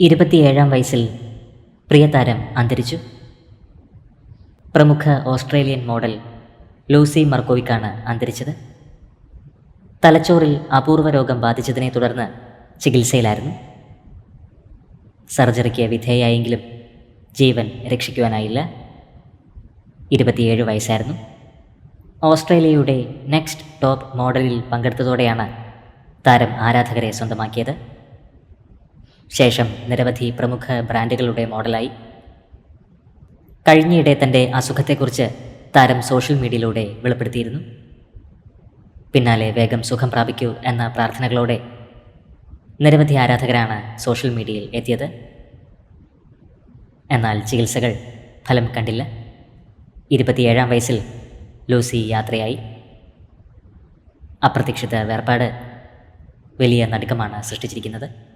ഇരുപത്തിയേഴാം വയസ്സിൽ പ്രിയതാരം അന്തരിച്ചു. പ്രമുഖ ഓസ്ട്രേലിയൻ മോഡൽ ലൂസി മർക്കോവിക്കാണ് അന്തരിച്ചത്. തലച്ചോറിൽ അപൂർവ രോഗം ബാധിച്ചതിനെ തുടർന്ന് ചികിത്സയിലായിരുന്നു. സർജറിക്ക് വിധേയായെങ്കിലും ജീവൻ രക്ഷിക്കുവാനായില്ല. ഇരുപത്തിയേഴ് വയസ്സായിരുന്നു. ഓസ്ട്രേലിയയുടെ നെക്സ്റ്റ് ടോപ്പ് മോഡലിൽ പങ്കെടുത്തതോടെയാണ് താരം ആരാധകരെ സ്വന്തമാക്കിയത്. ശേഷം നിരവധി പ്രമുഖ ബ്രാൻഡുകളുടെ മോഡലായി. കഴിഞ്ഞയിടെ തന്റെ അസുഖത്തെക്കുറിച്ച് താരം സോഷ്യൽ മീഡിയയിലൂടെ വെളിപ്പെടുത്തിയിരുന്നു. പിന്നാലെ വേഗം സുഖം പ്രാപിക്കൂ എന്ന പ്രാർത്ഥനകളോടെ നിരവധി ആരാധകരാണ് സോഷ്യൽ മീഡിയയിൽ എത്തിയത്. എന്നാൽ ചികിത്സകൾ ഫലം കണ്ടില്ല. ഇരുപത്തിയേഴാം വയസ്സിൽ ലൂസി യാത്രയായി. അപ്രതീക്ഷിത വേർപാട് വലിയ നടുക്കമാണ് സൃഷ്ടിച്ചിരിക്കുന്നത്.